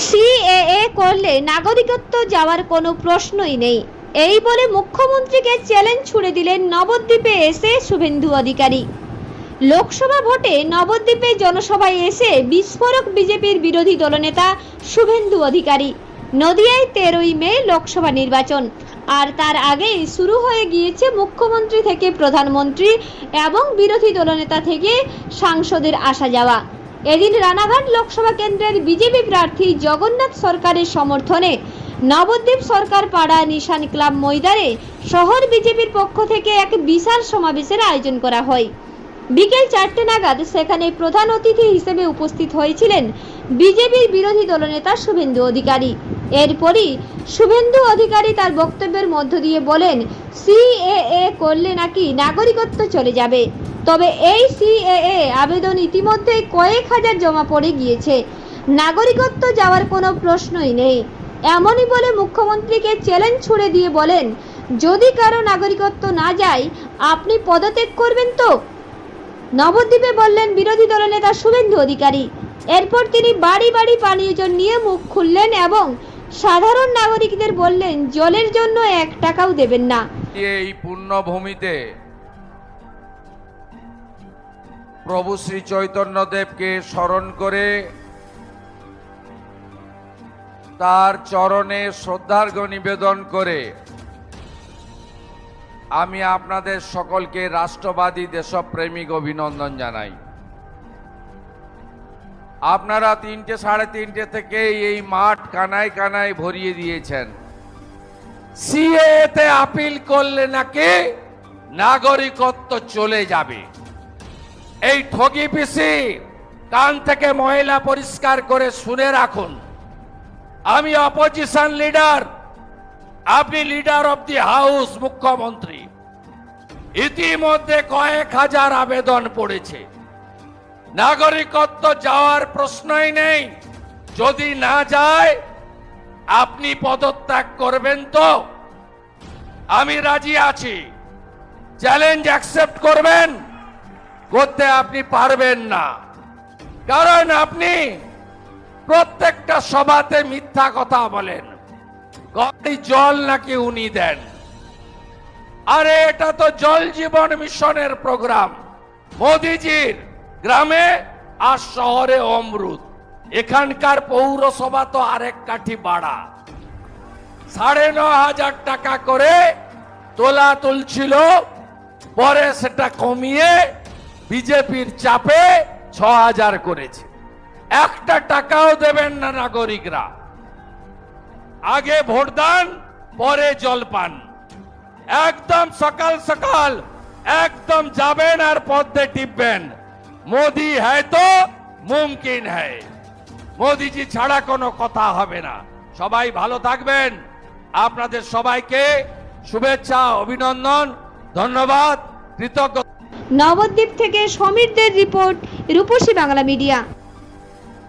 CAA করলে নাগরিকত্ব যাওয়ার কোনো প্রশ্নই নেই। এই বলে মুখ্যমন্ত্রীকে চ্যালেঞ্জ ছুড়ে দিলেন নবদ্বীপে এসে শুভেন্দু অধিকারী। লোকসভা ভোটে নবদ্বীপে জনসভায় এসে বিস্ফোরক বিজেপির বিরোধী দলনেতা শুভেন্দু অধিকারী। নদিয়ায় তেরোই মে লোকসভা নির্বাচন। আর তার আগেই শুরু হয়ে গিয়েছে মুখ্যমন্ত্রী থেকে প্রধানমন্ত্রী এবং বিরোধী দলনেতা থেকে সাংসদের আসা যাওয়া এদিন রানাঘাট লোকসভা কেন্দ্রের বিজেপি প্রার্থী জগন্নাথ সরকারের সমর্থনে নবদ্বীপ সরকার পাড়া নিশান ক্লাব ময়দানে শহর বিজেপির পক্ষ থেকে এক বিশাল সমাবেশের আয়োজন করা হয়। বিকেল চারটে নাগাদ সেখানে প্রধান অতিথি হিসেবে উপস্থিত হয়েছিলেন বিজেপির বিরোধী দলনেতা শুভেন্দু অধিকারী। এরপরই শুভেন্দু অধিকারী তার বক্তব্যের মধ্য দিয়ে বলেন, সিএএ করলে নাকি নাগরিকত্ব চলে যাবে। তবে এই সিএএ আবেদন ইতিমধ্যেই কয়েক হাজার জমা পড়ে গিয়েছে। নাগরিকত্ব যাওয়ার কোনো প্রশ্নই নেই। এমনই বলে মুখ্যমন্ত্রীকে চ্যালেঞ্জ ছুড়ে দিয়ে বলেন, যদি কারও নাগরিকত্ব না যায়, আপনি পদত্যাগ করবেন তো? নবদ্বীপে বললেন বিরোধী দলনেতা শুভেন্দু অধিকারী। এরপর তিনি বাড়ি বাড়ি পানীয় জল নিয়ে মুখ খুললেন এবং সাধারণ নাগরিকদের বললেন, জলের জন্য এক টাকাও দেবেন না। এই পুণ্যভূমিতে প্রভু শ্রী চৈতন্যদেবকে স্মরণ করে তার চরণে শ্রদ্ধার্ঘ নিবেদন করে, আমি আপনাদের সকলকে রাষ্ট্রবাদী দেশপ্রেমিক অভিনন্দন জানাই। আপনারা তিনটে সাড়ে তিনটে থেকে এই মাঠ কানায় কানায় ভরিয়ে দিয়েছেন। সিএতে আপিল করলে নাকি নাগরিকত্ব চলে যাবে। এই ঠগি পিসি কান থেকে ময়লা পরিষ্কার করে শুনে রাখুন। আমি অপোজিশন লিডার আপনি লিডার অব দি হাউস মুখ্যমন্ত্রী। ইতিমধ্যে কয়েক হাজার আবেদন পড়েছে। নাগরিকত্ব যাওয়ার প্রশ্নই নেই। যদি না যায়, আপনি পদত্যাগ করবেন তো? আমি রাজি আছি। চ্যালেঞ্জ অ্যাকসেপ্ট করবেন? করতে আপনি পারবেন না। কারণ আপনি প্রত্যেকটা সভাতে মিথ্যা কথা বলেন। গাড়ি জল নাকি উনি দেন। আরে, এটা তো জল জীবন মিশনের প্রোগ্রাম। মোদিজির গ্রামে আর শহরে অমরুদ। এখানকার পৌরসভা তো আরেক কাঠি বাড়া। সাড়ে ন হাজার টাকা করে তোলা তুলছিল, পরে সেটা কমিয়ে বিজেপির চাপে ছ হাজার করেছে। একটা টাকাও দেবেন না নাগরিকরা। আগে ভোট দান, পরে জলপান একদম সকাল সকাল, একদম যাবেন আর পদ্মে টিপবেন। মোদি হ্যায় তো, মুমকিন হ্যায়। মোদিজি ছাড়া কোনো কথা হবে না। সবাই ভালো থাকবেন। আপনাদের সবাইকে শুভেচ্ছা, অভিনন্দন, ধন্যবাদ কৃতজ্ঞ নবদ্বীপ থেকে সমীরদের রিপোর্ট রূপসী বাংলা মিডিয়া।